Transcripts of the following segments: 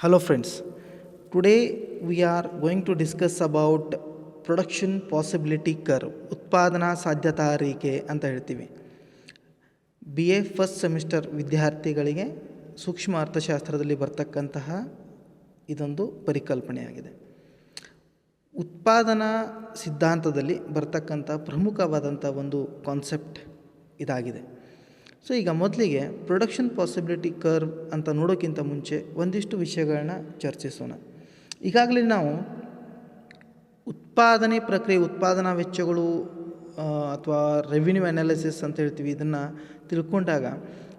Hello friends, today we are going to discuss about production possibility curve ಉತ್ಪಾದನಾ ಸಾಧ್ಯತಾ ರೇಖೆ ಅಂತ ಹೇಳ್ತೀವಿ. ಬಿ ಎ ಫಸ್ಟ್ ಸೆಮಿಸ್ಟರ್ ವಿದ್ಯಾರ್ಥಿಗಳಿಗೆ ಸೂಕ್ಷ್ಮ ಅರ್ಥಶಾಸ್ತ್ರದಲ್ಲಿ ಬರ್ತಕ್ಕಂತಹ ಇದೊಂದು ಪರಿಕಲ್ಪನೆಯಾಗಿದೆ. ಉತ್ಪಾದನಾ ಸಿದ್ಧಾಂತದಲ್ಲಿ ಬರ್ತಕ್ಕಂಥ ಪ್ರಮುಖವಾದಂಥ ಒಂದು ಕಾನ್ಸೆಪ್ಟ್ ಇದಾಗಿದೆ. ಸೊ ಈಗ ಮೊದಲಿಗೆ ಪ್ರೊಡಕ್ಷನ್ ಪಾಸಿಬಿಲಿಟಿ ಕರ್ವ್ ಅಂತ ನೋಡೋಕ್ಕಿಂತ ಮುಂಚೆ ಒಂದಿಷ್ಟು ವಿಷಯಗಳನ್ನ ಚರ್ಚಿಸೋಣ. ಈಗಾಗಲೇ ನಾವು ಉತ್ಪಾದನೆ ಪ್ರಕ್ರಿಯೆ, ಉತ್ಪಾದನಾ ವೆಚ್ಚಗಳು ಅಥವಾ ರೆವಿನ್ಯೂ ಅನಾಲಿಸಿಸ್ ಅಂತ ಹೇಳ್ತೀವಿ, ಇದನ್ನು ತಿಳ್ಕೊಂಡಾಗ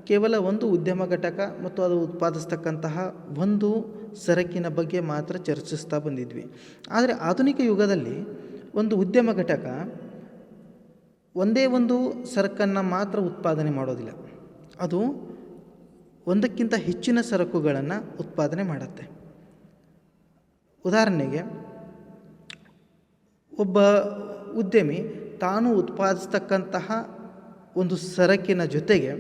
ಕೇವಲ ಒಂದು ಉದ್ಯಮ ಘಟಕ ಮತ್ತು ಅದು ಉತ್ಪಾದಿಸ್ತಕ್ಕಂತಹ ಒಂದು ಸರಕಿನ ಬಗ್ಗೆ ಮಾತ್ರ ಚರ್ಚಿಸ್ತಾ ಬಂದಿದ್ವಿ. ಆದರೆ ಆಧುನಿಕ ಯುಗದಲ್ಲಿ ಒಂದು ಉದ್ಯಮ ಘಟಕ ಒಂದೇ ಒಂದು ಸರಕನ್ನು ಮಾತ್ರ ಉತ್ಪಾದನೆ ಮಾಡೋದಿಲ್ಲ. ಅದು ಒಂದಕ್ಕಿಂತ ಹೆಚ್ಚಿನ ಸರಕುಗಳನ್ನು ಉತ್ಪಾದನೆ ಮಾಡುತ್ತೆ. ಉದಾಹರಣೆಗೆ, ಒಬ್ಬ ಉದ್ಯಮಿ ತಾನು ಉತ್ಪಾದಿಸ್ತಕ್ಕಂತಹ ಒಂದು ಸರಕಿನ ಜೊತೆಗೆ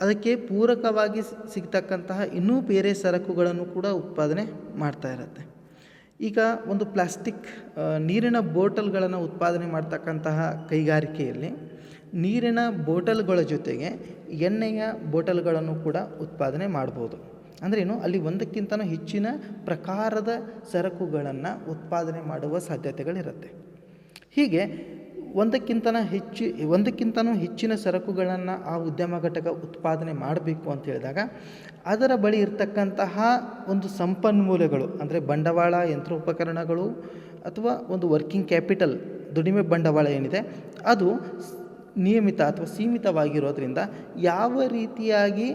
ಅದಕ್ಕೆ ಪೂರಕವಾಗಿ ಸಿಗ್ತಕ್ಕಂತಹ ಇನ್ನೂ ಬೇರೆ ಸರಕುಗಳನ್ನು ಕೂಡ ಉತ್ಪಾದನೆ ಮಾಡ್ತಾ ಇರುತ್ತೆ. ಈಗ ಒಂದು ಪ್ಲಾಸ್ಟಿಕ್ ನೀರಿನ ಬೋಟಲ್ಗಳನ್ನು ಉತ್ಪಾದನೆ ಮಾಡ್ತಕ್ಕಂತಹ ಕೈಗಾರಿಕೆಯಲ್ಲಿ ನೀರಿನ ಬೋಟಲ್ಗಳ ಜೊತೆಗೆ ಎಣ್ಣೆಯ ಬೋಟಲ್ಗಳನ್ನು ಕೂಡ ಉತ್ಪಾದನೆ ಮಾಡ್ಬೋದು. ಏನು? ಅಲ್ಲಿ ಒಂದಕ್ಕಿಂತನೂ ಹೆಚ್ಚಿನ ಪ್ರಕಾರದ ಸರಕುಗಳನ್ನು ಉತ್ಪಾದನೆ ಮಾಡುವ ಸಾಧ್ಯತೆಗಳಿರುತ್ತೆ. ಹೀಗೆ ಒಂದಕ್ಕಿಂತನ ಹೆಚ್ಚು, ಒಂದಕ್ಕಿಂತನೂ ಹೆಚ್ಚಿನ ಸರಕುಗಳನ್ನು ಆ ಉದ್ಯಮ ಘಟಕ ಉತ್ಪಾದನೆ ಮಾಡಬೇಕು ಅಂತ ಹೇಳಿದಾಗ, ಅದರ ಬಳಿ ಇರತಕ್ಕಂತಹ ಒಂದು ಸಂಪನ್ಮೂಲಗಳು, ಅಂದರೆ ಬಂಡವಾಳ ಯಂತ್ರೋಪಕರಣಗಳು ಅಥವಾ ಒಂದು ವರ್ಕಿಂಗ್ ಕ್ಯಾಪಿಟಲ್ ದುಡಿಮೆ ಬಂಡವಾಳ ಏನಿದೆ, ಅದು ನಿಯಮಿತ ಅಥವಾ ಸೀಮಿತವಾಗಿರೋದ್ರಿಂದ ಯಾವ ರೀತಿಯಾಗಿ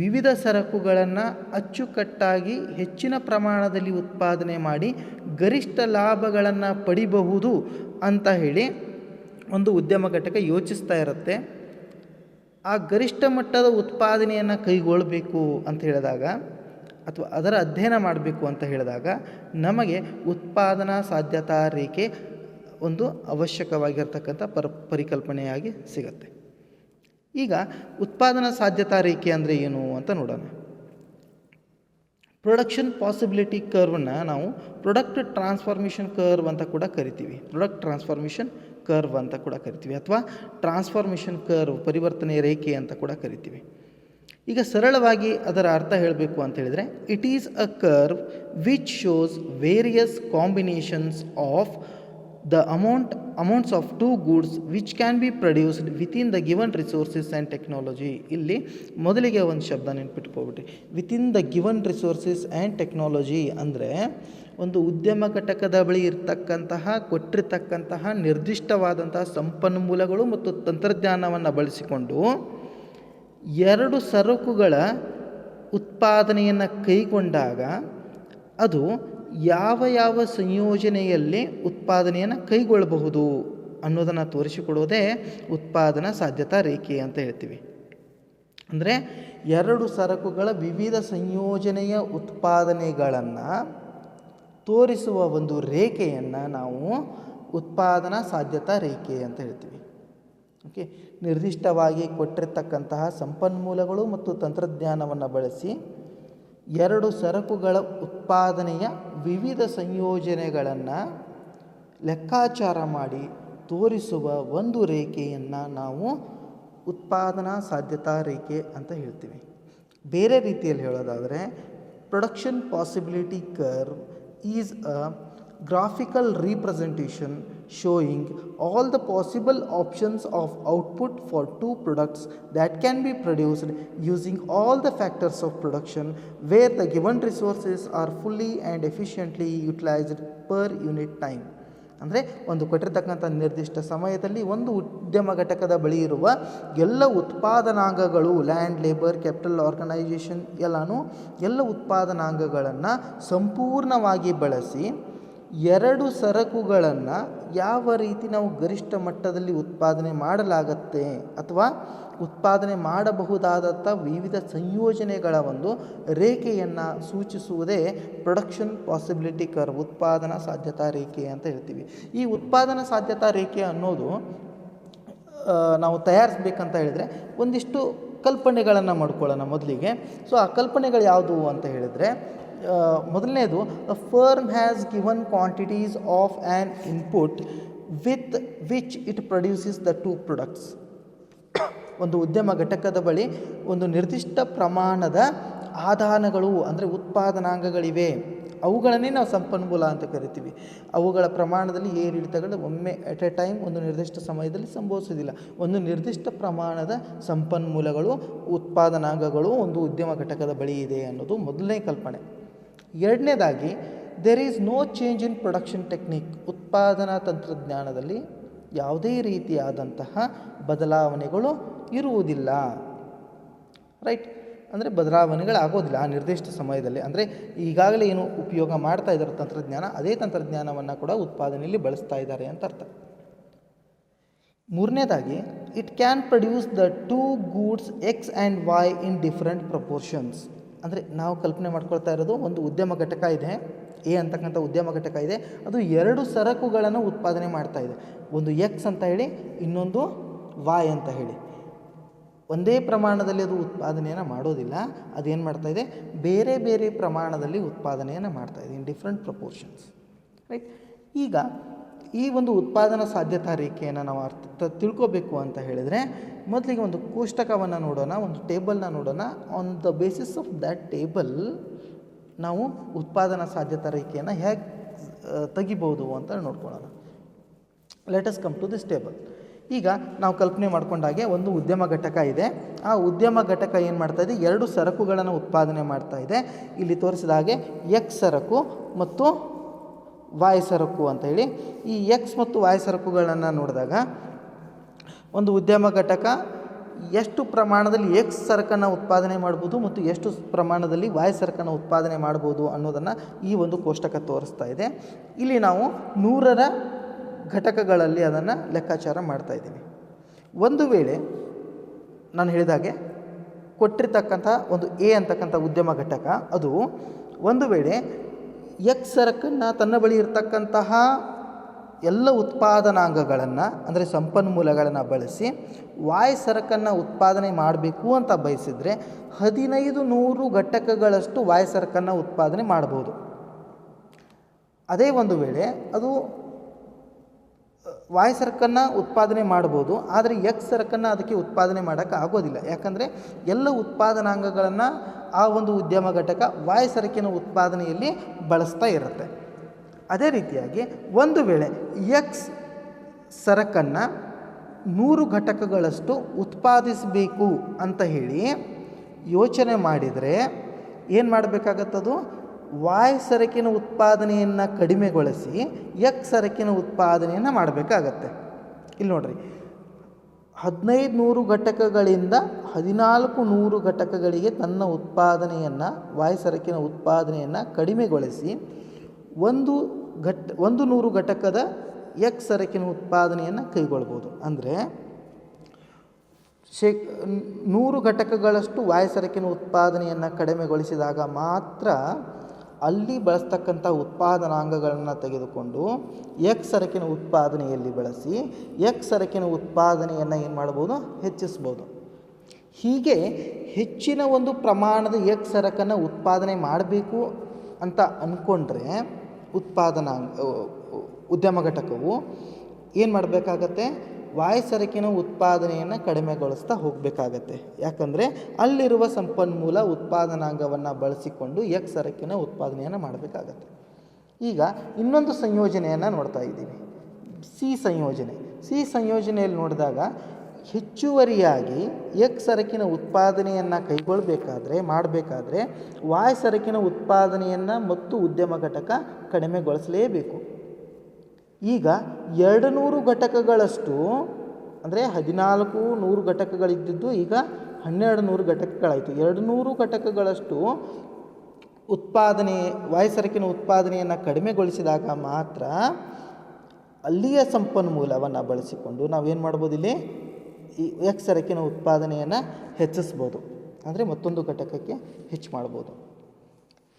ವಿವಿಧ ಸರಕುಗಳನ್ನು ಅಚ್ಚುಕಟ್ಟಾಗಿ ಹೆಚ್ಚಿನ ಪ್ರಮಾಣದಲ್ಲಿ ಉತ್ಪಾದನೆ ಮಾಡಿ ಗರಿಷ್ಠ ಲಾಭಗಳನ್ನು ಪಡಿಬಹುದು ಅಂತ ಹೇಳಿ ಒಂದು ಉದ್ಯಮ ಘಟಕ ಯೋಚಿಸ್ತಾ ಇರುತ್ತೆ. ಆ ಗರಿಷ್ಠ ಮಟ್ಟದ ಉತ್ಪಾದನೆಯನ್ನು ಕೈಗೊಳ್ಳಬೇಕು ಅಂತ ಹೇಳಿದಾಗ ಅಥವಾ ಅದರ ಅಧ್ಯಯನ ಮಾಡಬೇಕು ಅಂತ ಹೇಳಿದಾಗ ನಮಗೆ ಉತ್ಪಾದನಾ ಸಾಧ್ಯತಾ ರೇಖೆ ಒಂದು ಅವಶ್ಯಕವಾಗಿರ್ತಕ್ಕಂಥ ಪರ, ಪರಿಕಲ್ಪನೆಯಾಗಿ ಸಿಗುತ್ತೆ. ಈಗ ಉತ್ಪಾದನಾ ಸಾಧ್ಯತಾ ರೇಖೆ ಅಂದರೆ ಏನು ಅಂತ ನೋಡೋಣ. ಪ್ರೊಡಕ್ಷನ್ ಪಾಸಿಬಿಲಿಟಿ ಕರ್ವನ್ನ ನಾವು ಪ್ರೊಡಕ್ಟ್ ಟ್ರಾನ್ಸ್ಫಾರ್ಮೇಷನ್ ಕರ್ವ್ ಅಂತ ಕೂಡ ಕರಿತೀವಿ. ಪ್ರೊಡಕ್ಟ್ ಟ್ರಾನ್ಸ್ಫಾರ್ಮೇಷನ್ ಕರ್ವ್ ಅಂತ ಕೂಡ ಕರಿತೀವಿ ಅಥವಾ ಟ್ರಾನ್ಸ್ಫಾರ್ಮೇಷನ್ ಕರ್ವ್ ಪರಿವರ್ತನೆ ರೇಖೆ ಅಂತ ಕೂಡ ಕರಿತೀವಿ. ಈಗ ಸರಳವಾಗಿ ಅದರ ಅರ್ಥ ಹೇಳಬೇಕು ಅಂತ ಹೇಳಿದರೆ it is a curve which shows various combinations of the amount amounts of two goods which can be produced within the given resources and technology ಇಲ್ಲಿ ಮೊದಲಿಗೆ ಒಂದು ಶಬ್ದ ನೆನ್ಪಿಟ್ಕೊಬಿಟ್ರಿ. Within the given resources and technology ಅಂದರೆ ಒಂದು ಉದ್ಯಮ ಘಟಕದ ಬಳಿ ಇರ್ತಕ್ಕಂತಹ, ಕೊಟ್ಟಿರ್ತಕ್ಕಂತಹ ನಿರ್ದಿಷ್ಟವಾದಂತಹ ಸಂಪನ್ಮೂಲಗಳು ಮತ್ತು ತಂತ್ರಜ್ಞಾನವನ್ನು ಬಳಸಿಕೊಂಡು ಎರಡು ಸರಕುಗಳ ಉತ್ಪಾದನೆಯನ್ನು ಕೈಗೊಂಡಾಗ ಅದು ಯಾವ ಯಾವ ಸಂಯೋಜನೆಯಲ್ಲಿ ಉತ್ಪಾದನೆಯನ್ನು ಕೈಗೊಳ್ಳಬಹುದು ಅನ್ನೋದನ್ನು ತೋರಿಸಿಕೊಡೋದೇ ಉತ್ಪಾದನಾ ಸಾಧ್ಯತಾ ರೇಖೆ ಅಂತ ಹೇಳ್ತೀವಿ. ಅಂದರೆ ಎರಡು ಸರಕುಗಳ ವಿವಿಧ ಸಂಯೋಜನೆಯ ಉತ್ಪಾದನೆಗಳನ್ನು ತೋರಿಸುವ ಒಂದು ರೇಖೆಯನ್ನು ನಾವು ಉತ್ಪಾದನಾ ಸಾಧ್ಯತಾ ರೇಖೆ ಅಂತ ಹೇಳ್ತೀವಿ. ಓಕೆ ನಿರ್ದಿಷ್ಟವಾಗಿ ಕೊಟ್ಟಿರ್ತಕ್ಕಂತಹ ಸಂಪನ್ಮೂಲಗಳು ಮತ್ತು ತಂತ್ರಜ್ಞಾನವನ್ನು ಬಳಸಿ ಎರಡು ಸರಕುಗಳ ಉತ್ಪಾದನೆಯ ವಿವಿಧ ಸಂಯೋಜನೆಗಳನ್ನು ಲೆಕ್ಕಾಚಾರ ಮಾಡಿ ತೋರಿಸುವ ಒಂದು ರೇಖೆಯನ್ನು ನಾವು ಉತ್ಪಾದನಾ ಸಾಧ್ಯತಾ ರೇಖೆ ಅಂತ ಹೇಳ್ತೀವಿ. ಬೇರೆ ರೀತಿಯಲ್ಲಿ ಹೇಳೋದಾದರೆ production possibility curve is a graphical representation showing all the possible options of output for two products that can be produced using all the factors of production where the given resources are fully and efficiently utilized per unit time. ಅಂದರೆ ಒಂದು ಕೊಟ್ಟಿರ್ತಕ್ಕಂಥ ನಿರ್ದಿಷ್ಟ ಸಮಯದಲ್ಲಿ ಒಂದು ಉದ್ಯಮ ಘಟಕದ ಬಳಿ ಇರುವ ಎಲ್ಲ ಉತ್ಪಾದನಾಂಗಗಳು ಲ್ಯಾಂಡ್ ಲೇಬರ್ ಕ್ಯಾಪಿಟಲ್ ಆರ್ಗನೈಜೇಷನ್ ಎಲ್ಲನೂ ಎಲ್ಲ ಉತ್ಪಾದನಾಂಗಗಳನ್ನು ಸಂಪೂರ್ಣವಾಗಿ ಬಳಸಿ ಎರಡು ಸರಕುಗಳನ್ನು ಯಾವ ರೀತಿ ನಾವು ಗರಿಷ್ಠ ಮಟ್ಟದಲ್ಲಿ ಉತ್ಪಾದನೆ ಮಾಡಲಾಗತ್ತೆ ಅಥವಾ ಉತ್ಪಾದನೆ ಮಾಡಬಹುದಾದಂಥ ವಿವಿಧ ಸಂಯೋಜನೆಗಳ ಒಂದು ರೇಖೆಯನ್ನು ಸೂಚಿಸುವುದೇ ಪ್ರೊಡಕ್ಷನ್ ಪಾಸಿಬಿಲಿಟಿ ಕರ್ ಉತ್ಪಾದನಾ ಸಾಧ್ಯತಾ ರೇಖೆ ಅಂತ ಹೇಳ್ತೀವಿ. ಈ ಉತ್ಪಾದನಾ ಸಾಧ್ಯತಾ ರೇಖೆ ಅನ್ನೋದು ನಾವು ತಯಾರಿಸ್ಬೇಕಂತ ಹೇಳಿದರೆ ಒಂದಿಷ್ಟು ಕಲ್ಪನೆಗಳನ್ನು ಮಾಡ್ಕೊಳ್ಳೋಣ ಮೊದಲಿಗೆ. ಸೊ ಆ ಕಲ್ಪನೆಗಳು ಯಾವುದು ಅಂತ ಹೇಳಿದರೆ ಮೊದಲನೇದು a firm has given quantities of an input with which it produces the two products ಒಂದು ಉದ್ಯಮ ಘಟಕದ ಬಳಿ ಒಂದು ನಿರ್ದಿಷ್ಟ ಪ್ರಮಾಣದ ಆದಾನಗಳು, ಅಂದರೆ ಉತ್ಪಾದನಾಂಗಗಳಿವೆ. ಅವುಗಳನ್ನೇ ನಾವು ಸಂಪನ್ಮೂಲ ಅಂತ ಕರಿತೀವಿ. ಅವುಗಳ ಪ್ರಮಾಣದಲ್ಲಿ ಏರಿಳಿತಗಳು ಒಮ್ಮೆ ಎಟ್ ಎ ಟೈಮ್ ಒಂದು ನಿರ್ದಿಷ್ಟ ಸಮಯದಲ್ಲಿ ಸಂಭವಿಸೋದಿಲ್ಲ ಒಂದು ನಿರ್ದಿಷ್ಟ ಪ್ರಮಾಣದ ಸಂಪನ್ಮೂಲಗಳು, ಉತ್ಪಾದನಾಂಗಗಳು ಒಂದು ಉದ್ಯಮ ಘಟಕದ ಬಳಿ ಇದೆ ಅನ್ನೋದು ಮೊದಲನೇ ಕಲ್ಪನೆ. ಎರಡನೇದಾಗಿ there is no change in production technique ಉತ್ಪಾದನಾ ತಂತ್ರಜ್ಞಾನದಲ್ಲಿ ಯಾವುದೇ ರೀತಿಯಾದಂತಹ ಬದಲಾವಣೆಗಳು ಇರುವುದಿಲ್ಲ. ರೈಟ್ ಅಂದರೆ ಬದಲಾವಣೆಗಳಾಗೋದಿಲ್ಲ. ಆ ನಿರ್ದಿಷ್ಟ ಸಮಯದಲ್ಲಿ. ಅಂದರೆ ಈಗಾಗಲೇ ಏನು ಉಪಯೋಗ ಮಾಡ್ತಾ ಇದ್ದಾರೆ ತಂತ್ರಜ್ಞಾನ, ಅದೇ ತಂತ್ರಜ್ಞಾನವನ್ನು ಕೂಡ ಉತ್ಪಾದನೆಯಲ್ಲಿ ಬಳಸ್ತಾ ಇದ್ದಾರೆ ಅಂತ ಅರ್ಥ. ಮೂರನೇದಾಗಿ it can produce the two goods X and Y in different proportions ಅಂದರೆ ನಾವು ಕಲ್ಪನೆ ಮಾಡ್ಕೊಳ್ತಾ ಇರೋದು ಒಂದು ಉದ್ಯಮ ಘಟಕ ಇದೆ ಎ ಅಂತಕ್ಕಂಥ ಉದ್ಯಮ ಘಟಕ ಇದೆ, ಅದು ಎರಡು ಸರಕುಗಳನ್ನು ಉತ್ಪಾದನೆ ಮಾಡ್ತಾ ಇದೆ. ಒಂದು ಎಕ್ಸ್ ಅಂತ ಹೇಳಿ, ಇನ್ನೊಂದು ವಾಯ್ ಅಂತ ಹೇಳಿ. ಒಂದೇ ಪ್ರಮಾಣದಲ್ಲಿ ಅದು ಉತ್ಪಾದನೆಯನ್ನು ಮಾಡೋದಿಲ್ಲ, ಅದೇನು ಮಾಡ್ತಾ ಇದೆ? ಬೇರೆ ಬೇರೆ ಪ್ರಮಾಣದಲ್ಲಿ ಉತ್ಪಾದನೆಯನ್ನು ಮಾಡ್ತಾ ಇದೆ ಇನ್ ಡಿಫ್ರೆಂಟ್ ಪ್ರಪೋರ್ಷನ್ಸ್ ರೈಟ್ ಈಗ ಈ ಒಂದು ಉತ್ಪಾದನಾ ಸಾಧ್ಯತಾ ರೇಖೆಯನ್ನು ನಾವು ಅರ್ಥ ತಿಳ್ಕೋಬೇಕು ಅಂತ ಹೇಳಿದರೆ, ಮೊದಲಿಗೆ ಒಂದು ಕೋಷ್ಟಕವನ್ನು ನೋಡೋಣ, ಒಂದು ಟೇಬಲ್ನ ನೋಡೋಣ. On the basis of that table ನಾವು ಉತ್ಪಾದನಾ ಸಾಧ್ಯತಾ ರೇಖೆಯನ್ನು ಹೇಗೆ ತೆಗಿಬೋದು ಅಂತ ನೋಡ್ಕೊಳ್ಳೋಣ. Let us come to this table ಈಗ ನಾವು ಕಲ್ಪನೆ ಮಾಡ್ಕೊಂಡಾಗೆ ಒಂದು ಉದ್ಯಮ ಘಟಕ ಇದೆ. ಆ ಉದ್ಯಮ ಘಟಕ ಏನು ಮಾಡ್ತಾ ಇದೆ? ಎರಡು ಸರಕುಗಳನ್ನು ಉತ್ಪಾದನೆ ಮಾಡ್ತಾ ಇದೆ. ಇಲ್ಲಿ ತೋರಿಸಿದ ಹಾಗೆ ಎಕ್ಸ್ ಸರಕು ಮತ್ತು ವಾಯ್ ಸರಕು ಅಂತ ಹೇಳಿ. ಈ ಎಕ್ಸ್ ಮತ್ತು ವಾಯ್ ಸರಕುಗಳನ್ನು ನೋಡಿದಾಗ ಒಂದು ಉದ್ಯಮ ಘಟಕ ಎಷ್ಟು ಪ್ರಮಾಣದಲ್ಲಿ ಎಕ್ಸ್ ಸರಕನ್ನು ಉತ್ಪಾದನೆ ಮಾಡ್ಬೋದು ಮತ್ತು ಎಷ್ಟು ಪ್ರಮಾಣದಲ್ಲಿ ವಾಯ್ ಸರಕನ್ನು ಉತ್ಪಾದನೆ ಮಾಡ್ಬೋದು ಅನ್ನೋದನ್ನು ಈ ಒಂದು ಕೋಷ್ಟಕ ತೋರಿಸ್ತಾ ಇದೆ. ಇಲ್ಲಿ ನಾವು ನೂರರ ಘಟಕಗಳಲ್ಲಿ ಅದನ್ನು ಲೆಕ್ಕಾಚಾರ ಮಾಡ್ತಾ ಇದ್ದೀನಿ. ಒಂದು ವೇಳೆ ನಾನು ಹೇಳಿದಾಗೆ ಕೊಟ್ಟಿರ್ತಕ್ಕಂಥ ಒಂದು ಎ ಅಂತಕ್ಕಂಥ ಉದ್ಯಮ ಘಟಕ, ಅದು ಒಂದು ವೇಳೆ ಎಕ್ಸ್ ಸರಕನ್ನು ತನ್ನ ಬಳಿ ಇರತಕ್ಕಂತಹ ಎಲ್ಲ ಉತ್ಪಾದನಾಂಗಗಳನ್ನು, ಅಂದರೆ ಸಂಪನ್ಮೂಲಗಳನ್ನು ಬಳಸಿ ವಾಯ್ ಸರಕನ್ನು ಉತ್ಪಾದನೆ ಮಾಡಬೇಕು ಅಂತ ಬಯಸಿದರೆ ಹದಿನೈದು ನೂರು ಘಟಕಗಳಷ್ಟು ವಾಯ್ ಸರಕನ್ನು ಉತ್ಪಾದನೆ ಮಾಡ್ಬೋದು. ಅದೇ ಒಂದು ವೇಳೆ ಅದು ವಾಯ್ ಸರಕನ್ನು ಉತ್ಪಾದನೆ ಮಾಡ್ಬೋದು ಆದರೆ ಎಕ್ಸ್ ಸರಕನ್ನು ಅದಕ್ಕೆ ಉತ್ಪಾದನೆ ಮಾಡೋಕ್ಕೆ ಆಗೋದಿಲ್ಲ. ಯಾಕಂದರೆ ಎಲ್ಲ ಉತ್ಪಾದನಾಂಗಗಳನ್ನು ಆ ಒಂದು ಉದ್ಯಮ ಘಟಕ ವಾಯ್ ಸರಕಿನ ಉತ್ಪಾದನೆಯಲ್ಲಿ ಬಳಸ್ತಾ ಇರುತ್ತೆ. ಅದೇ ರೀತಿಯಾಗಿ ಒಂದು ವೇಳೆ ಎಕ್ಸ್ ಸರಕನ್ನು ನೂರು ಘಟಕಗಳಷ್ಟು ಉತ್ಪಾದಿಸಬೇಕು ಅಂತ ಹೇಳಿ ಯೋಚನೆ ಮಾಡಿದರೆ ಏನು ಮಾಡಬೇಕಾಗತ್ತದು? ವಾಯ್ ಸರಕಿನ ಉತ್ಪಾದನೆಯನ್ನು ಕಡಿಮೆಗೊಳಿಸಿ ಎಕ್ ಸರಕಿನ ಉತ್ಪಾದನೆಯನ್ನು ಮಾಡಬೇಕಾಗತ್ತೆ. ಇಲ್ಲಿ ನೋಡ್ರಿ ಹದಿನೈದು ನೂರು ಘಟಕಗಳಿಂದ ಹದಿನಾಲ್ಕು ನೂರು ಘಟಕಗಳಿಗೆ ತನ್ನ ಉತ್ಪಾದನೆಯನ್ನು ವಾಯ್ ಸರಕಿನ ಉತ್ಪಾದನೆಯನ್ನು ಕಡಿಮೆಗೊಳಿಸಿ ಒಂದು ಘಟ್, ಒಂದು ನೂರು ಘಟಕದ ಎಕ್ ಸರಕಿನ ಉತ್ಪಾದನೆಯನ್ನು ಕೈಗೊಳ್ಬೋದು. ಅಂದರೆ, ಶೇ, ನೂರು ಘಟಕಗಳಷ್ಟು ವಾಯು ಸರಕಿನ ಉತ್ಪಾದನೆಯನ್ನು ಕಡಿಮೆಗೊಳಿಸಿದಾಗ ಮಾತ್ರ ಅಲ್ಲಿ ಬಳಸ್ತಕ್ಕಂಥ ಉತ್ಪಾದನಾಂಗಗಳನ್ನು ತೆಗೆದುಕೊಂಡು ಎಕ್ ಸರಕಿನ ಉತ್ಪಾದನೆಯಲ್ಲಿ ಬಳಸಿ ಎಕ್ ಸರಕಿನ ಉತ್ಪಾದನೆಯನ್ನು ಏನು ಮಾಡ್ಬೋದು? ಹೆಚ್ಚಿಸ್ಬೋದು. ಹೀಗೆ ಹೆಚ್ಚಿನ ಒಂದು ಪ್ರಮಾಣದ ಎಕ್ ಸರಕನ್ನು ಉತ್ಪಾದನೆ ಮಾಡಬೇಕು ಅಂತ ಅಂದ್ಕೊಂಡ್ರೆ ಉತ್ಪಾದನಾ ಉದ್ಯಮ ಘಟಕವು ಏನು ಮಾಡಬೇಕಾಗತ್ತೆ? ವಾಯು ಸರಕಿನ ಉತ್ಪಾದನೆಯನ್ನು ಕಡಿಮೆಗೊಳಿಸ್ತಾ ಹೋಗಬೇಕಾಗತ್ತೆ. ಯಾಕಂದರೆ ಅಲ್ಲಿರುವ ಸಂಪನ್ಮೂಲ ಉತ್ಪಾದನಾಂಗವನ್ನು ಬಳಸಿಕೊಂಡು ಎಕ್ ಸರಕಿನ ಉತ್ಪಾದನೆಯನ್ನು ಮಾಡಬೇಕಾಗತ್ತೆ. ಈಗ ಇನ್ನೊಂದು ಸಂಯೋಜನೆಯನ್ನು ನೋಡ್ತಾ ಇದ್ದೀವಿ. ಸಿ ಸಂಯೋಜನೆ. ಸಿ ಸಂಯೋಜನೆಯಲ್ಲಿ ನೋಡಿದಾಗ ಹೆಚ್ಚುವರಿಯಾಗಿ ಎಕ್ ಸರಕಿನ ಉತ್ಪಾದನೆಯನ್ನು ಕೈಗೊಳ್ಳಬೇಕಾದ್ರೆ ಮಾಡಬೇಕಾದ್ರೆ ವಾಯು ಸರಕಿನ ಉತ್ಪಾದನೆಯನ್ನು ಮತ್ತು ಉದ್ಯಮ ಘಟಕ ಕಡಿಮೆಗೊಳಿಸಲೇಬೇಕು. ಈಗ ಎರಡು ನೂರು ಘಟಕಗಳಷ್ಟು, ಅಂದರೆ ಹದಿನಾಲ್ಕು ನೂರು ಘಟಕಗಳಿದ್ದಿದ್ದು ಈಗ ಹನ್ನೆರಡು ನೂರು ಘಟಕಗಳಾಯಿತು. ಎರಡು ನೂರು ಘಟಕಗಳಷ್ಟು ಉತ್ಪಾದನೆ, ವಾಯುಸರಕಿನ ಉತ್ಪಾದನೆಯನ್ನು ಕಡಿಮೆಗೊಳಿಸಿದಾಗ ಮಾತ್ರ ಅಲ್ಲಿಯ ಸಂಪನ್ಮೂಲವನ್ನು ಬಳಸಿಕೊಂಡು ನಾವೇನು ಮಾಡ್ಬೋದು ಇಲ್ಲಿ? ಈ ಸರಕಿನ ಉತ್ಪಾದನೆಯನ್ನು ಹೆಚ್ಚಿಸ್ಬೋದು. ಅಂದರೆ ಮತ್ತೊಂದು ಘಟಕಕ್ಕೆ ಹೆಚ್ಚು ಮಾಡ್ಬೋದು.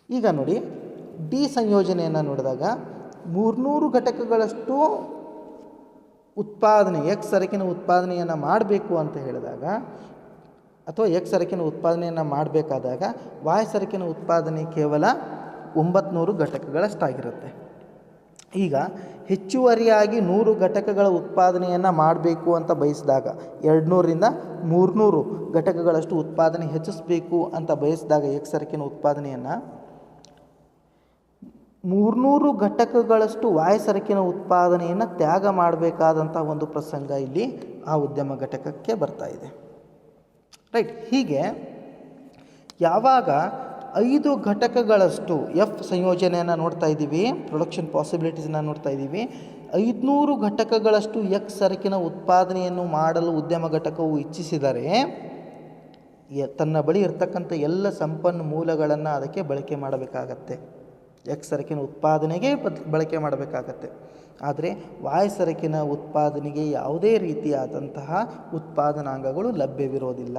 ಈಗ ನೋಡಿ ಡಿ ಸಂಯೋಜನೆಯನ್ನು ನೋಡಿದಾಗ ಮೂರ್ನೂರು ಘಟಕಗಳಷ್ಟು ಉತ್ಪಾದನೆ ಎಕ್ ಸರಕಿನ ಉತ್ಪಾದನೆಯನ್ನು ಮಾಡಬೇಕು ಅಂತ ಹೇಳಿದಾಗ, ಅಥವಾ ಎಕ್ಸ್ ಸರಕಿನ ಉತ್ಪಾದನೆಯನ್ನು ಮಾಡಬೇಕಾದಾಗ ವಾಯ್ ಸರಕಿನ ಉತ್ಪಾದನೆ ಕೇವಲ ಒಂಬತ್ನೂರು ಘಟಕಗಳಷ್ಟಾಗಿರುತ್ತೆ. ಈಗ ಹೆಚ್ಚುವರಿಯಾಗಿ ನೂರು ಘಟಕಗಳ ಉತ್ಪಾದನೆಯನ್ನು ಮಾಡಬೇಕು ಅಂತ ಬಯಸಿದಾಗ, ಎರಡುನೂರಿಂದ ಮೂರುನೂರು ಘಟಕಗಳಷ್ಟು ಉತ್ಪಾದನೆ ಹೆಚ್ಚಿಸಬೇಕು ಅಂತ ಬಯಸಿದಾಗ ಎಕ್ ಸರಕಿನ ಉತ್ಪಾದನೆಯನ್ನು ಮೂರ್ನೂರು ಘಟಕಗಳಷ್ಟು ವಾಯಸರಕಿನ ಉತ್ಪಾದನೆಯನ್ನು ತ್ಯಾಗ ಮಾಡಬೇಕಾದಂಥ ಒಂದು ಪ್ರಸಂಗ ಇಲ್ಲಿ ಆ ಉದ್ಯಮ ಘಟಕಕ್ಕೆ ಬರ್ತಾ ಇದೆ. ರೈಟ್, ಹೀಗೆ ಯಾವಾಗ ಐದು ಘಟಕಗಳಷ್ಟು ಎಫ್ ಸಂಯೋಜನೆಯನ್ನು ನೋಡ್ತಾ ಇದ್ದೀವಿ ಪ್ರೊಡಕ್ಷನ್ ಪಾಸಿಬಿಲಿಟೀಸನ್ನು ನೋಡ್ತಾ ಇದ್ದೀವಿ, ಐದುನೂರು ಘಟಕಗಳಷ್ಟು ಎಕ್ಸ್ ಸರಕಿನ ಉತ್ಪಾದನೆಯನ್ನು ಮಾಡಲು ಉದ್ಯಮ ಘಟಕವು ಇಚ್ಛಿಸಿದರೆ ತನ್ನ ಬಳಿ ಇರತಕ್ಕಂಥ ಎಲ್ಲ ಸಂಪನ್ಮೂಲಗಳನ್ನು ಅದಕ್ಕೆ ಬಳಕೆ ಮಾಡಬೇಕಾಗತ್ತೆ. ಎಕ್ಸ್ ಸರಕಿನ ಉತ್ಪಾದನೆಗೆ ಬಳಕೆ ಮಾಡಬೇಕಾಗತ್ತೆ. ಆದರೆ ವಾಯು ಸರಕಿನ ಉತ್ಪಾದನೆಗೆ ಯಾವುದೇ ರೀತಿಯಾದಂತಹ ಉತ್ಪಾದನಾಂಗಗಳು ಲಭ್ಯವಿರೋದಿಲ್ಲ.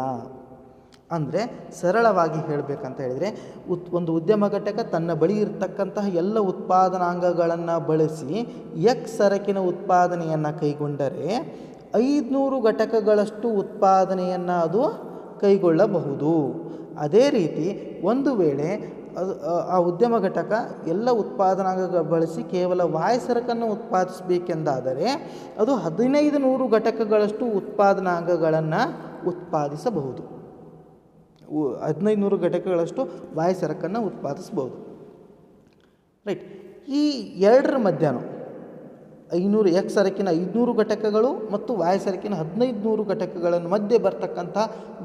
ಅಂದರೆ ಸರಳವಾಗಿ ಹೇಳಬೇಕಂತ ಹೇಳಿದರೆ, ಉತ್, ಒಂದು ಉದ್ಯಮ ಘಟಕ ತನ್ನ ಬಳಿ ಇರತಕ್ಕಂತಹ ಎಲ್ಲ ಉತ್ಪಾದನಾಂಗಗಳನ್ನು ಬಳಸಿ ಎಕ್ಸ್ ಸರಕಿನ ಉತ್ಪಾದನೆಯನ್ನು ಕೈಗೊಂಡರೆ ಐದುನೂರು ಘಟಕಗಳಷ್ಟು ಉತ್ಪಾದನೆಯನ್ನು ಅದು ಕೈಗೊಳ್ಳಬಹುದು. ಅದೇ ರೀತಿ ಒಂದು ವೇಳೆ ಅದು, ಆ- ಉದ್ಯಮ ಘಟಕ ಎಲ್ಲ ಉತ್ಪಾದನಾಂಗ ಬಳಸಿ ಕೇವಲ ವಾಯ ಸರಕನ್ನು ಉತ್ಪಾದಿಸಬೇಕೆಂದಾದರೆ ಅದು ಹದಿನೈದು ನೂರು ಘಟಕಗಳಷ್ಟು ಉತ್ಪಾದನಾಂಗಗಳನ್ನು ಉತ್ಪಾದಿಸಬಹುದು. ಹದಿನೈದು ನೂರು ಘಟಕಗಳಷ್ಟು ವಾಯು ಸರಕನ್ನು ಉತ್ಪಾದಿಸ್ಬೋದು ರೈಟ್. ಈ ಎರಡರ ಮಧ್ಯಾಹ್ನ ಐನೂರು, ಎಕ್ಸ್ ಸರಕಿನ ಐದುನೂರು ಘಟಕಗಳು ಮತ್ತು ವಾಯ ಸರಕಿನ ಹದಿನೈದು ನೂರು ಘಟಕಗಳನ್ನು ಮಧ್ಯೆ ಬರ್ತಕ್ಕಂಥ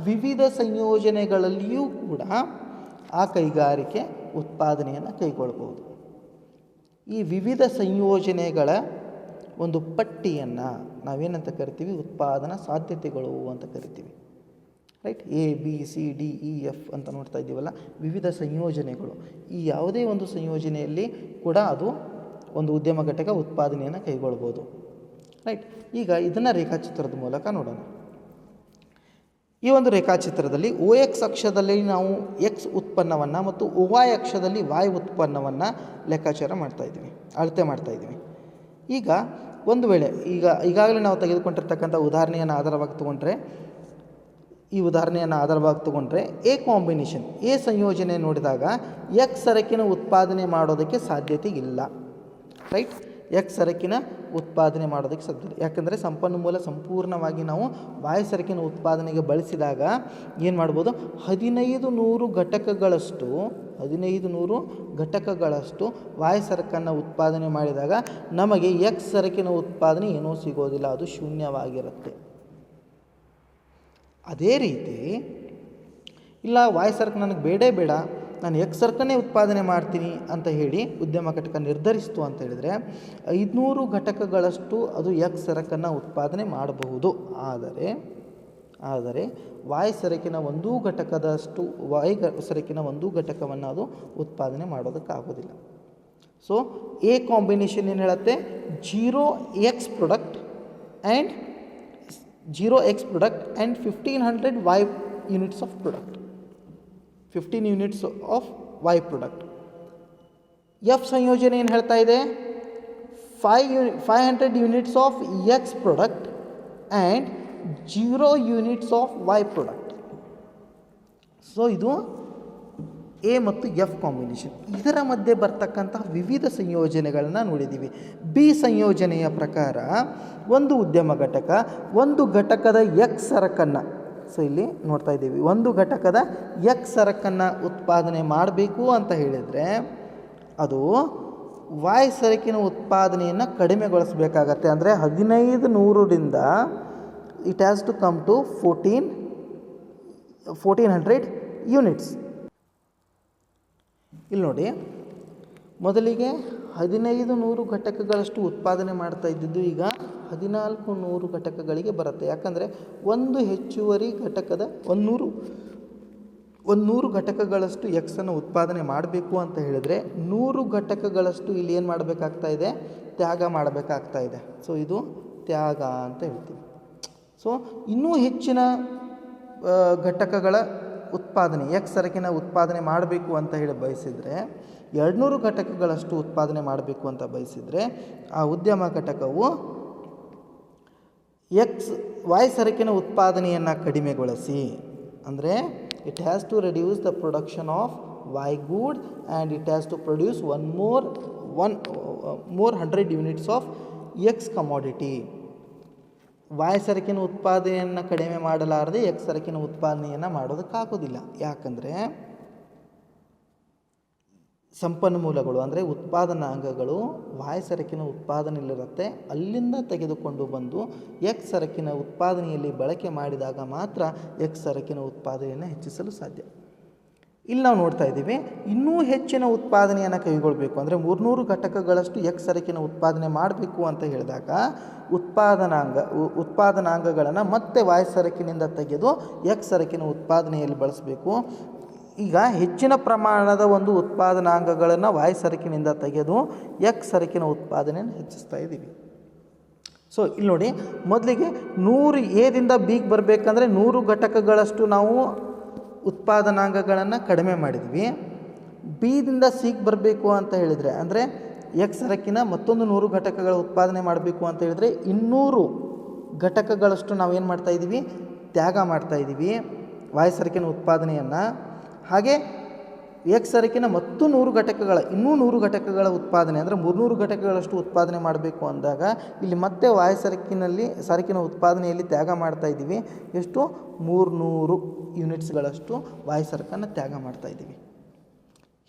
ವಿವಿಧ ಸಂಯೋಜನೆಗಳಲ್ಲಿಯೂ ಕೂಡ ಆ ಕೈಗಾರಿಕೆ ಉತ್ಪಾದನೆಯನ್ನು ಕೈಗೊಳ್ಬೋದು ಈ ವಿವಿಧ ಸಂಯೋಜನೆಗಳ ಒಂದು ಪಟ್ಟಿಯನ್ನು ನಾವೇನಂತ ಕರಿತೀವಿ? ಉತ್ಪಾದನಾ ಸಾಧ್ಯತೆಗಳು ಅಂತ ಕರಿತೀವಿ. Right A B C D E F ಅಂತ ನೋಡ್ತಾ ಇದ್ದೀವಲ್ಲ? ವಿವಿಧ ಸಂಯೋಜನೆಗಳು. ಈ ಯಾವುದೇ ಒಂದು ಸಂಯೋಜನೆಯಲ್ಲಿ ಕೂಡ ಅದು ಒಂದು ಉದ್ಯಮ ಘಟಕ ಉತ್ಪಾದನೆಯನ್ನು ಕೈಗೊಳ್ಬೋದು ರೈಟ್ ಈಗ ಇದನ್ನು ರೇಖಾಚಿತ್ರದ ಮೂಲಕ ನೋಡೋಣ. ಈ ಒಂದು ರೇಖಾಚಿತ್ರದಲ್ಲಿ ಓ ಎಕ್ಸ್ ಅಕ್ಷದಲ್ಲಿ ನಾವು ಎಕ್ಸ್ ಉತ್ಪನ್ನವನ್ನು ಮತ್ತು ಉವಾಯ ಅಕ್ಷದಲ್ಲಿ ವಾಯು ಉತ್ಪನ್ನವನ್ನು ಲೆಕ್ಕಾಚಾರ ಮಾಡ್ತಾ ಇದ್ದೀವಿ, ಅಳತೆ ಮಾಡ್ತಾ ಇದ್ದೀವಿ. ಈಗ ಒಂದು ವೇಳೆ, ಈಗ, ಈಗಾಗಲೇ ನಾವು ತೆಗೆದುಕೊಂಡಿರ್ತಕ್ಕಂಥ ಉದಾಹರಣೆಯನ್ನು ಆಧಾರವಾಗಿ ತಗೊಂಡ್ರೆ, ಈ ಉದಾಹರಣೆಯನ್ನು ಆಧಾರವಾಗಿ ತಗೊಂಡ್ರೆ ಎ ಕಾಂಬಿನೇಷನ್ ಎ ಸಂಯೋಜನೆ ನೋಡಿದಾಗ ಎಕ್ಸ್ ಸರಕಿನ ಉತ್ಪಾದನೆ ಮಾಡೋದಕ್ಕೆ ಸಾಧ್ಯತೆ ಇಲ್ಲ ರೈಟ್ ಎಕ್ಸ್ ಸರಕಿನ ಉತ್ಪಾದನೆ ಮಾಡೋದಕ್ಕೆ ಸಾಧ್ಯ ಯಾಕಂದರೆ ಸಂಪನ್ಮೂಲ ಸಂಪೂರ್ಣವಾಗಿ ನಾವು ವಾಯು ಸರಕಿನ ಉತ್ಪಾದನೆಗೆ ಬಳಸಿದಾಗ ಏನು ಮಾಡ್ಬೋದು? ಹದಿನೈದು ನೂರು ಘಟಕಗಳಷ್ಟು, ಹದಿನೈದು ನೂರು ಘಟಕಗಳಷ್ಟು ವಾಯು ಸರಕನ್ನು ಉತ್ಪಾದನೆ ಮಾಡಿದಾಗ ನಮಗೆ ಎಕ್ಸ್ ಸರಕಿನ ಉತ್ಪಾದನೆ ಏನೂ ಸಿಗೋದಿಲ್ಲ. ಅದು ಶೂನ್ಯವಾಗಿರುತ್ತೆ. ಅದೇ ರೀತಿ, ಇಲ್ಲ ವಾಯು ಸರಕು ನನಗೆ ಬೇಡೇ ಬೇಡ. ನಾನು ಎಕ್ಸ್ ಸರಕನ್ನೇ ಉತ್ಪಾದನೆ ಮಾಡ್ತೀನಿ ಅಂತ ಹೇಳಿ ಉದ್ಯಮ ಘಟಕ ನಿರ್ಧರಿಸ್ತು ಅಂತ ಹೇಳಿದರೆ, ಐದುನೂರು ಘಟಕಗಳಷ್ಟು ಅದು ಎಕ್ಸ್ ಸರಕನ್ನು ಉತ್ಪಾದನೆ ಮಾಡಬಹುದು. ಆದರೆ ಆದರೆ ವಾಯ್ ಸರಕಿನ ಒಂದು ಘಟಕದಷ್ಟು ವಾಯು ಸರಕಿನ ಒಂದು ಘಟಕವನ್ನು ಅದು ಉತ್ಪಾದನೆ ಮಾಡೋದಕ್ಕಾಗೋದಿಲ್ಲ. ಸೊ ಎ ಕಾಂಬಿನೇಷನ್ ಏನು ಹೇಳುತ್ತೆ? Zero X product and zero X product and fifteen hundred Y units of product fifteen units of Y product F ಸಂಯೋಜನೆ ಏನು ಹೇಳ್ತಾ ಇದೆ? Five unit five hundred units of X product and zero units of Y product so ಇದು A ಮತ್ತು F combination ಇದರ ಮಧ್ಯೆ ಬರ್ತಕ್ಕಂತಹ ವಿವಿಧ ಸಂಯೋಜನೆಗಳನ್ನು ನೋಡಿದ್ದೀವಿ ಬಿ ಸಂಯೋಜನೆಯ ಪ್ರಕಾರ ಒಂದು ಉದ್ಯಮ ಘಟಕ, ಒಂದು ಘಟಕದ ಎಕ್ಸ್ ಸರಕನ್ನು ಸೊ ಇಲ್ಲಿ ನೋಡ್ತಾ ಇದ್ದೀವಿ. ಒಂದು ಘಟಕದ ಎಕ್ಸ್ ಸರಕನ್ನು ಉತ್ಪಾದನೆ ಮಾಡಬೇಕು ಅಂತ ಹೇಳಿದರೆ ಅದು ವಾಯ್ ಸರಕಿನ ಉತ್ಪಾದನೆಯನ್ನು ಕಡಿಮೆಗೊಳಿಸಬೇಕಾಗತ್ತೆ. ಅಂದರೆ ಹದಿನೈದು ನೂರರಿಂದ it has to come to fourteen fourteen hundred units ಇಲ್ಲಿ ನೋಡಿ, ಮೊದಲಿಗೆ ಹದಿನೈದು ನೂರು ಘಟಕಗಳಷ್ಟು ಉತ್ಪಾದನೆ ಮಾಡ್ತಾ ಇದ್ದಿದ್ದು ಈಗ ಹದಿನಾಲ್ಕು ನೂರು ಘಟಕಗಳಿಗೆ ಬರುತ್ತೆ. ಯಾಕಂದರೆ ಒಂದು ಹೆಚ್ಚುವರಿ ಘಟಕದ ಒಂದೂರು ಒಂದು ನೂರು ಘಟಕಗಳಷ್ಟು ಎಕ್ಸನ್ನು ಉತ್ಪಾದನೆ ಮಾಡಬೇಕು ಅಂತ ಹೇಳಿದ್ರೆ ನೂರು ಘಟಕಗಳಷ್ಟು ಇಲ್ಲಿ ಏನು ಮಾಡಬೇಕಾಗ್ತಾ ಇದೆ? ತ್ಯಾಗ ಮಾಡಬೇಕಾಗ್ತಾ ಇದೆ. ಸೊ ಇದು ತ್ಯಾಗ ಅಂತ ಹೇಳ್ತೀವಿ. ಸೊ ಇನ್ನೂ ಹೆಚ್ಚಿನ ಘಟಕಗಳ ಉತ್ಪಾದನೆ, ಎಕ್ಸ್ ಸರಕಿನ ಉತ್ಪಾದನೆ ಮಾಡಬೇಕು ಅಂತ ಹೇಳಿ ಬಯಸಿದರೆ ಎರಡುನೂರು ಘಟಕಗಳಷ್ಟು ಉತ್ಪಾದನೆ ಮಾಡಬೇಕು ಅಂತ ಬಯಸಿದರೆ ಆ ಉದ್ಯಮ ಘಟಕವು ಎಕ್ಸ್ ವಾಯ್ ಸರಕಿನ ಉತ್ಪಾದನೆಯನ್ನು ಕಡಿಮೆಗೊಳಿಸಿ. ಅಂದರೆ it has to reduce the production of Y good and it has to produce one more one more hundred units of X commodity Y ಸರಕಿನ ಉತ್ಪಾದನೆಯನ್ನು ಕಡಿಮೆ ಮಾಡಲಾರದೆ ಎಕ್ಸ್ ಸರಕಿನ ಉತ್ಪಾದನೆಯನ್ನು ಮಾಡೋದಕ್ಕಾಗೋದಿಲ್ಲ. ಯಾಕಂದರೆ ಸಂಪನ್ಮೂಲಗಳು ಅಂದರೆ ಉತ್ಪಾದನಾಂಗಗಳು ವಾಯ್ ಸರಕಿನ ಉತ್ಪಾದನೆಯಲ್ಲಿರುತ್ತೆ. ಅಲ್ಲಿಂದ ತೆಗೆದುಕೊಂಡು ಬಂದು ಎಕ್ಸ್ ಸರಕಿನ ಉತ್ಪಾದನೆಯಲ್ಲಿ ಬಳಕೆ ಮಾಡಿದಾಗ ಮಾತ್ರ ಎಕ್ಸ್ ಸರಕಿನ ಉತ್ಪಾದನೆಯನ್ನು ಹೆಚ್ಚಿಸಲು ಸಾಧ್ಯ. ಇಲ್ಲಿ ನಾವು ನೋಡ್ತಾ ಇದ್ದೀವಿ, ಇನ್ನೂ ಹೆಚ್ಚಿನ ಉತ್ಪಾದನೆಯನ್ನು ಕೈಗೊಳ್ಳಬೇಕು ಅಂದರೆ ಮೂರ್ನೂರು ಘಟಕಗಳಷ್ಟು ಎಕ್ಸ್ ಸರಕಿನ ಉತ್ಪಾದನೆ ಮಾಡಬೇಕು ಅಂತ ಹೇಳಿದಾಗ ಉತ್ಪಾದನಾಂಗ ಉತ್ಪಾದನಾಂಗಗಳನ್ನು ಮತ್ತೆ ವಾಯು ಸರಕಿನಿಂದ ತೆಗೆದು ಎಕ್ಸ್ ಸರಕಿನ ಉತ್ಪಾದನೆಯಲ್ಲಿ ಬಳಸಬೇಕು. ಈಗ ಹೆಚ್ಚಿನ ಪ್ರಮಾಣದ ಒಂದು ಉತ್ಪಾದನಾಂಗಗಳನ್ನು ವಾಯು ಸರಕಿನಿಂದ ತೆಗೆದು ಎಕ್ಸ್ ಸರಕಿನ ಉತ್ಪಾದನೆಯನ್ನು ಹೆಚ್ಚಿಸ್ತಾ ಇದ್ದೀವಿ. ಸೊ ಇಲ್ಲಿ ನೋಡಿ, ಮೊದಲಿಗೆ ನೂರು ಎದಿಂದ ಬಿಗೆ ಬರಬೇಕಂದ್ರೆ ನೂರು ಘಟಕಗಳಷ್ಟು ನಾವು ಉತ್ಪಾದನಾಂಗಗಳನ್ನು ಕಡಿಮೆ ಮಾಡಿದ್ವಿ. ಬಿದಿಂದ ಸಿಗೆ ಬರಬೇಕು ಅಂತ ಹೇಳಿದರೆ, ಅಂದರೆ ಎಕ್ಸ್ ಸರಕಿನ ಮತ್ತೊಂದು ನೂರು ಘಟಕಗಳ ಉತ್ಪಾದನೆ ಮಾಡಬೇಕು ಅಂತ ಹೇಳಿದರೆ ಇನ್ನೂರು ಘಟಕಗಳಷ್ಟು ನಾವು ಏನು ಮಾಡ್ತಾಯಿದ್ದೀವಿ ತ್ಯಾಗ ಮಾಡ್ತಾಯಿದ್ದೀವಿ ವಾಯು ಸರಕಿನ ಉತ್ಪಾದನೆಯನ್ನು. ಹಾಗೆ ಎಕ್ಸ್ ಸರಕಿನ ಮತ್ತು ನೂರು ಘಟಕಗಳ, ಇನ್ನೂ ನೂರು ಘಟಕಗಳ ಉತ್ಪಾದನೆ ಅಂದರೆ ಮೂರ್ನೂರು ಘಟಕಗಳಷ್ಟು ಉತ್ಪಾದನೆ ಮಾಡಬೇಕು ಅಂದಾಗ ಇಲ್ಲಿ ಮತ್ತೆ ವಾಯು ಸರಕಿನಲ್ಲಿ, ಸರಕಿನ ಉತ್ಪಾದನೆಯಲ್ಲಿ ತ್ಯಾಗ ಮಾಡ್ತಾ ಇದ್ದೀವಿ. ಎಷ್ಟು? ಮೂರ್ನೂರು ಯೂನಿಟ್ಸ್ಗಳಷ್ಟು ವಾಯು ಸರಕನ್ನು ತ್ಯಾಗ ಮಾಡ್ತಾ ಇದ್ದೀವಿ.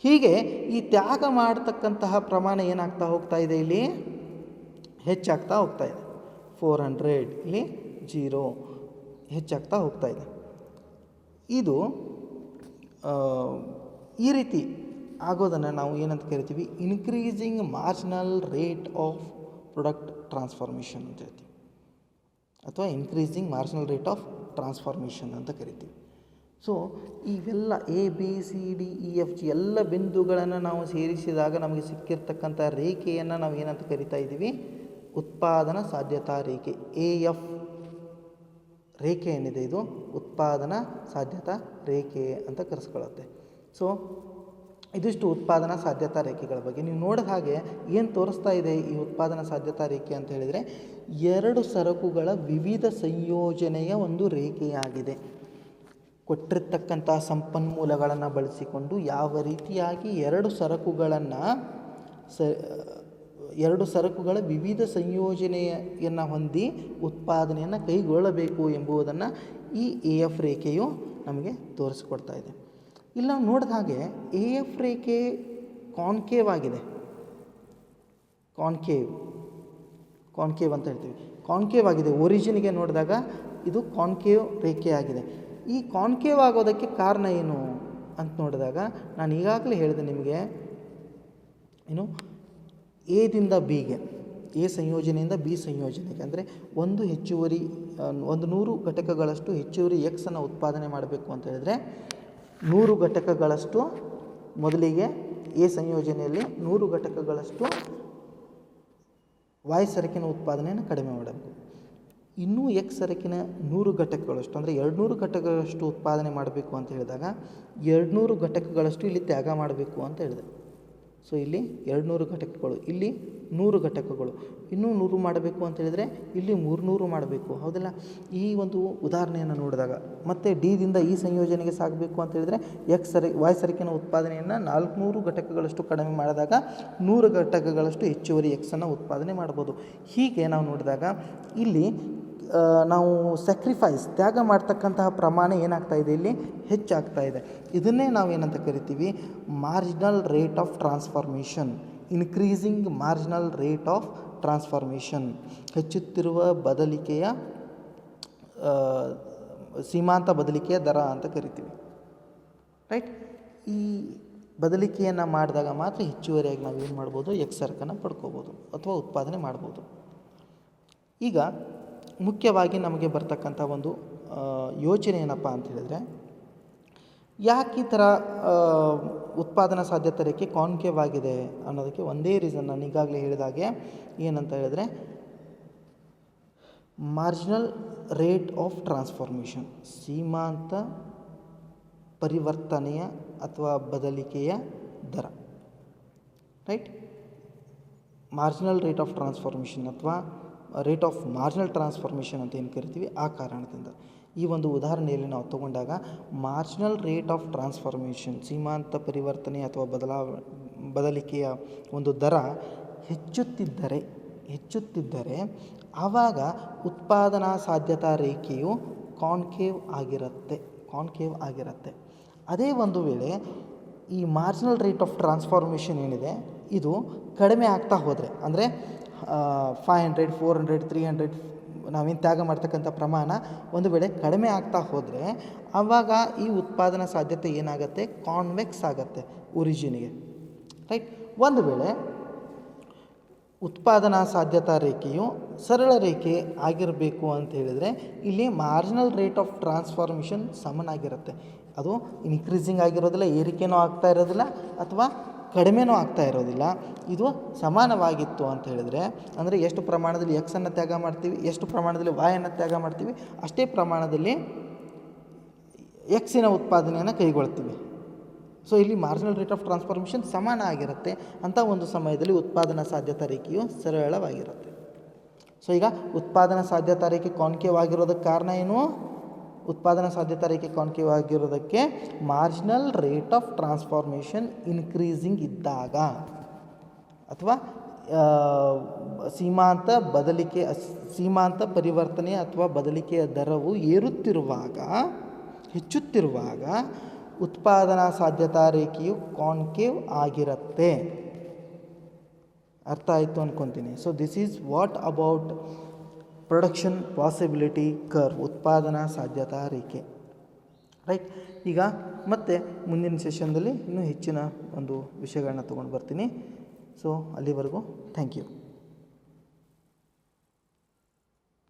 ಹೀಗೆ ಈ ತ್ಯಾಗ ಮಾಡತಕ್ಕಂತಹ ಪ್ರಮಾಣ ಏನಾಗ್ತಾ ಹೋಗ್ತಾ ಇದೆ ಇಲ್ಲಿ? ಹೆಚ್ಚಾಗ್ತಾ ಹೋಗ್ತಾ ಇದೆ. ಫೋರ್ ಹಂಡ್ರೆಡ್ ಇಲ್ಲಿ ಜೀರೋ ಹೆಚ್ಚಾಗ್ತಾ ಹೋಗ್ತಾ ಇದೆ. ಇದು ಈ ರೀತಿ ಆಗೋದನ್ನು ನಾವು ಏನಂತ ಕರಿತೀವಿ? Increasing marginal rate of product transformation ಅಂತ ಹೇಳ್ತೀವಿ. ಅಥವಾ increasing marginal rate of transformation ಅಂತ ಕರಿತೀವಿ. ಸೊ ಇವೆಲ್ಲ A B C D E F G ಎಲ್ಲ ಬಿಂದುಗಳನ್ನು ನಾವು ಸೇರಿಸಿದಾಗ ನಮಗೆ ಸಿಕ್ಕಿರ್ತಕ್ಕಂಥ ರೇಖೆಯನ್ನು ನಾವು ಏನಂತ ಕರಿತಾ ಇದ್ದೀವಿ ಉತ್ಪಾದನಾ ಸಾಧ್ಯತಾ ರೇಖೆ ಎ ಎಫ್ ರೇಖೆ ಏನಿದೆ ಇದು? ಉತ್ಪಾದನಾ ಸಾಧ್ಯತಾ ರೇಖೆ ಅಂತ ಕರೆಸ್ಕೊಳ್ಳುತ್ತೆ. ಸೊ ಇದಿಷ್ಟು ಉತ್ಪಾದನಾ ಸಾಧ್ಯತಾ ರೇಖೆಗಳ ಬಗ್ಗೆ ನೀವು ನೋಡಿದ ಹಾಗೆ ಏನು ತೋರಿಸ್ತಾ ಇದೆ ಈ ಉತ್ಪಾದನಾ ಸಾಧ್ಯತಾ ರೇಖೆ ಅಂತ ಹೇಳಿದರೆ ಎರಡು ಸರಕುಗಳ ವಿವಿಧ ಸಂಯೋಜನೆಯ ಒಂದು ರೇಖೆಯಾಗಿದೆ. ಕೊಟ್ಟಿರ್ತಕ್ಕಂಥ ಸಂಪನ್ಮೂಲಗಳನ್ನು ಬಳಸಿಕೊಂಡು ಯಾವ ರೀತಿಯಾಗಿ ಎರಡು ಸರಕುಗಳನ್ನು ಸ ಎರಡು ಸರಕುಗಳ ವಿವಿಧ ಸಂಯೋಜನೆಯನ್ನು ಹೊಂದಿ ಉತ್ಪಾದನೆಯನ್ನು ಕೈಗೊಳ್ಳಬೇಕು ಎಂಬುದನ್ನು ಈ ಎ ಎಫ್ ರೇಖೆಯು ನಮಗೆ ತೋರಿಸ್ಕೊಡ್ತಾ ಇದೆ. ಇಲ್ಲಿ ನಾವು ನೋಡಿದ ಹಾಗೆ ಎ ಎಫ್ ರೇಖೆ ಕಾನ್ಕೇವ್ ಆಗಿದೆ. ಕಾನ್ಕೇವ್ ಕಾನ್ಕೇವ್ ಅಂತ ಹೇಳ್ತೀವಿ. ಕಾನ್ಕೇವ್ ಆಗಿದೆ. ಒರಿಜಿನ್ಗೆ ನೋಡಿದಾಗ ಇದು ಕಾನ್ಕೇವ್ ರೇಖೆ ಆಗಿದೆ. ಈ ಕಾನ್ಕೇವ್ ಆಗೋದಕ್ಕೆ ಕಾರಣ ಏನು ಅಂತ ನೋಡಿದಾಗ ನಾನು ಈಗಾಗಲೇ ಹೇಳಿದೆ ನಿಮಗೆ. ಏನು? ಎದಿಂದ ಬಿಗೆ ಎ ಸಂಯೋಜನೆಯಿಂದ ಬಿ ಸಂಯೋಜನೆಗೆ, ಅಂದರೆ ಒಂದು ಹೆಚ್ಚುವರಿ ಒಂದು ನೂರು ಘಟಕಗಳಷ್ಟು ಹೆಚ್ಚುವರಿ ಎಕ್ಸನ್ನು ಉತ್ಪಾದನೆ ಮಾಡಬೇಕು ಅಂತ ಹೇಳಿದ್ರೆ, ನೂರು ಘಟಕಗಳಷ್ಟು ಮೊದಲಿಗೆ ಎ ಸಂಯೋಜನೆಯಲ್ಲಿ ನೂರು ಘಟಕಗಳಷ್ಟು ವಾಯು ಸರಕಿನ ಉತ್ಪಾದನೆಯನ್ನು ಕಡಿಮೆ ಮಾಡಬೇಕು. ಇನ್ನೂ ಎಕ್ಸ್ ಸರಕಿನ ನೂರು ಘಟಕಗಳಷ್ಟು, ಅಂದರೆ ಎರಡುನೂರು ಘಟಕಗಳಷ್ಟು ಉತ್ಪಾದನೆ ಮಾಡಬೇಕು ಅಂತ ಹೇಳಿದಾಗ, ಎರಡುನೂರು ಘಟಕಗಳಷ್ಟು ಇಲ್ಲಿ ತ್ಯಾಗ ಮಾಡಬೇಕು ಅಂತ ಹೇಳಿದೆ. ಸೊ ಇಲ್ಲಿ ಎರಡುನೂರು ಘಟಕಗಳು, ಇಲ್ಲಿ ನೂರು ಘಟಕಗಳು. ಇನ್ನೂ ನೂರು ಮಾಡಬೇಕು ಅಂತ ಹೇಳಿದರೆ ಇಲ್ಲಿ ಮೂರುನೂರು ಮಾಡಬೇಕು. ಹೌದಲ್ಲ? ಈ ಒಂದು ಉದಾಹರಣೆಯನ್ನು ನೋಡಿದಾಗ, ಮತ್ತು ಡಿದಿಂದ ಈ ಸಂಯೋಜನೆಗೆ ಸಾಗಬೇಕು ಅಂತ ಹೇಳಿದರೆ ಎಕ್ಸ್ ಸರಿ ವಾಯ್ ಸರಕಿನ ಉತ್ಪಾದನೆಯನ್ನು ನಾಲ್ಕುನೂರು ಘಟಕಗಳಷ್ಟು ಕಡಿಮೆ ಮಾಡಿದಾಗ, ನೂರು ಘಟಕಗಳಷ್ಟು ಹೆಚ್ಚುವರಿ ಎಕ್ಸನ್ನು ಉತ್ಪಾದನೆ ಮಾಡ್ಬೋದು ಹೀಗೆ ನಾವು ನೋಡಿದಾಗ, ಇಲ್ಲಿ ನಾವು ಸ್ಯಾಕ್ರಿಫೈಸ್ ತ್ಯಾಗ ಮಾಡ್ತಕ್ಕಂತಹ ಪ್ರಮಾಣ ಏನಾಗ್ತಾ ಇದೆ ಇಲ್ಲಿ? ಹೆಚ್ಚಾಗ್ತಾ ಇದೆ. ಇದನ್ನೇ ನಾವು ಏನಂತ ಕರಿತೀವಿ? Marginal rate of transformation increasing marginal rate of transformation ಹೆಚ್ಚುತ್ತಿರುವ ಬದಲಿಕೆಯ ಸೀಮಾಂತ ಬದಲಿಕೆಯ ದರ ಅಂತ ಕರಿತೀವಿ. ರೈಟ್ ಈ ಬದಲಿಕೆಯನ್ನು ಮಾಡಿದಾಗ ಮಾತ್ರ ಹೆಚ್ಚುವರಿಯಾಗಿ ನಾವು ಏನು ಮಾಡ್ಬೋದು? ಎಕ್ಸರ್ಕನ್ನು ಪಡ್ಕೋಬೋದು, ಅಥವಾ ಉತ್ಪಾದನೆ ಮಾಡ್ಬೋದು. ಈಗ ಮುಖ್ಯವಾಗಿ ನಮಗೆ ಬರ್ತಕ್ಕಂಥ ಒಂದು ಯೋಚನೆ ಏನಪ್ಪ ಅಂತ ಹೇಳಿದರೆ, ಯಾಕೆ ಈ ಥರ ಉತ್ಪಾದನಾ ಸಾಧ್ಯತೆ ಕಾನ್ಕೇವ್ ಆಗಿದೆ ಅನ್ನೋದಕ್ಕೆ ಒಂದೇ ರೀಸನ್ ನಾನು ಈಗಾಗಲೇ ಹೇಳಿದಾಗೆ ಏನಂತ ಹೇಳಿದ್ರೆ ಮಾರ್ಜಿನಲ್ ರೇಟ್ ಆಫ್ ಟ್ರಾನ್ಸ್ಫಾರ್ಮೇಷನ್ ಸೀಮಾಂತ ಪರಿವರ್ತನೆಯ ಅಥವಾ ಬದಲಿಕೆಯ ದರ right marginal rate of transformation ಅಥವಾ ರೇಟ್ ಆಫ್ ಮಾರ್ಜಿನಲ್ ಟ್ರಾನ್ಸ್ಫಾರ್ಮೇಷನ್ ಅಂತ ಏನು ಕರಿತೀವಿ? ಆ ಕಾರಣದಿಂದ. ಈ ಒಂದು ಉದಾಹರಣೆಯಲ್ಲಿ ನಾವು ತಗೊಂಡಾಗ ಮಾರ್ಜಿನಲ್ ರೇಟ್ ಆಫ್ ಟ್ರಾನ್ಸ್ಫಾರ್ಮೇಷನ್ ಸೀಮಾಂತ ಪರಿವರ್ತನೆ ಅಥವಾ ಬದಲಾವ, ಬದಲಿಕೆಯ ಒಂದು ದರ ಹೆಚ್ಚುತ್ತಿದ್ದರೆ ಹೆಚ್ಚುತ್ತಿದ್ದರೆ ಆವಾಗ ಉತ್ಪಾದನಾ ಸಾಧ್ಯತಾ ರೇಖೆಯು ಕಾನ್ಕೇವ್ ಆಗಿರುತ್ತೆ ಕಾನ್ಕೇವ್ ಆಗಿರುತ್ತೆ. ಅದೇ ಒಂದು ವೇಳೆ ಈ ಮಾರ್ಜಿನಲ್ ರೇಟ್ ಆಫ್ ಟ್ರಾನ್ಸ್ಫಾರ್ಮೇಷನ್ ಏನಿದೆ? ಇದು ಕಡಿಮೆ ಆಗ್ತಾ ಹೋದರೆ, ಅಂದರೆ five hundred four hundred three hundred ನಾವೇನು ತ್ಯಾಗ ಮಾಡ್ತಕ್ಕಂಥ ಪ್ರಮಾಣ ಒಂದು ವೇಳೆ ಕಡಿಮೆ ಆಗ್ತಾ ಹೋದರೆ ಆವಾಗ ಈ ಉತ್ಪಾದನಾ ಸಾಧ್ಯತೆ ಏನಾಗುತ್ತೆ? ಕಾನ್ವೆಕ್ಸ್ ಆಗುತ್ತೆ ಒರಿಜಿನಿಗೆ ರೈಟ್ ಒಂದು ವೇಳೆ ಉತ್ಪಾದನಾ ಸಾಧ್ಯತಾ ರೇಖೆಯು ಸರಳ ರೇಖೆ ಆಗಿರಬೇಕು ಅಂತ ಹೇಳಿದರೆ ಇಲ್ಲಿ ಮಾರ್ಜಿನಲ್ ರೇಟ್ ಆಫ್ ಟ್ರಾನ್ಸ್ಫಾರ್ಮೇಷನ್ ಸಮನಾಗಿರುತ್ತೆ. ಅದು ಇನ್ಕ್ರೀಸಿಂಗ್ ಆಗಿರೋದಿಲ್ಲ, ಏರಿಕೆನೂ ಆಗ್ತಾ ಇರೋದಿಲ್ಲ, ಅಥವಾ ಕಡಿಮೆನೂ ಆಗ್ತಾ ಇರೋದಿಲ್ಲ. ಇದು ಸಮಾನವಾಗಿತ್ತು ಅಂತ ಹೇಳಿದರೆ, ಅಂದರೆ ಎಷ್ಟು ಪ್ರಮಾಣದಲ್ಲಿ ಎಕ್ಸನ್ನು ತ್ಯಾಗ ಮಾಡ್ತೀವಿ, ಎಷ್ಟು ಪ್ರಮಾಣದಲ್ಲಿ ವಾಯನ್ನು ತ್ಯಾಗ ಮಾಡ್ತೀವಿ, ಅಷ್ಟೇ ಪ್ರಮಾಣದಲ್ಲಿ ಎಕ್ಸಿನ ಉತ್ಪಾದನೆಯನ್ನು ಕೈಗೊಳ್ತೀವಿ. ಸೊ ಇಲ್ಲಿ ಮಾರ್ಜಿನಲ್ ರೇಟ್ ಆಫ್ ಟ್ರಾನ್ಸ್ಫಾರ್ಮೇಷನ್ ಸಮಾನ ಆಗಿರುತ್ತೆ. ಅಂತ ಒಂದು ಸಮಯದಲ್ಲಿ ಉತ್ಪಾದನಾ ಸಾಧ್ಯತಾ ರೇಖೆಯು ಸರಳವಾಗಿರುತ್ತೆ. ಸೊ ಈಗ ಉತ್ಪಾದನಾ ಸಾಧ್ಯತಾ ರೇಖೆ ಕಾನ್ಕೇವ್ ಆಗಿರೋದಕ್ಕೆ ಕಾರಣ ಏನು? ಉತ್ಪಾದನಾ ಸಾಧ್ಯತಾ ರೇಖೆ concave ಆಗಿರೋದಕ್ಕೆ marginal rate of transformation increasing ಇದ್ದಾಗ ಅಥವಾ ಸೀಮಾಂತ ಬದಲಿಕೆ, ಸೀಮಾಂತ ಪರಿವರ್ತನೆ ಅಥವಾ ಬದಲಿಕೆಯ ದರವು ಏರುತ್ತಿರುವಾಗ, ಹೆಚ್ಚುತ್ತಿರುವಾಗ ಉತ್ಪಾದನಾ ಸಾಧ್ಯತಾ ರೇಖೆಯು ಕಾನ್ಕೇವ್ ಆಗಿರುತ್ತೆ. ಅರ್ಥ ಆಯಿತು ಅಂದ್ಕೊತೀನಿ so this is what about production possibility curve ಉತ್ಪಾದನಾ ಸಾಧ್ಯತಾ ರೇಖೆ. ರೈಟ್ ಈಗ ಮತ್ತೆ ಮುಂದಿನ ಸೆಷನ್ದಲ್ಲಿ ಇನ್ನೂ ಹೆಚ್ಚಿನ ಒಂದು ವಿಷಯಗಳನ್ನ ತೊಗೊಂಡು ಬರ್ತೀನಿ. ಸೊ ಅಲ್ಲಿವರೆಗೂ ಥ್ಯಾಂಕ್ ಯು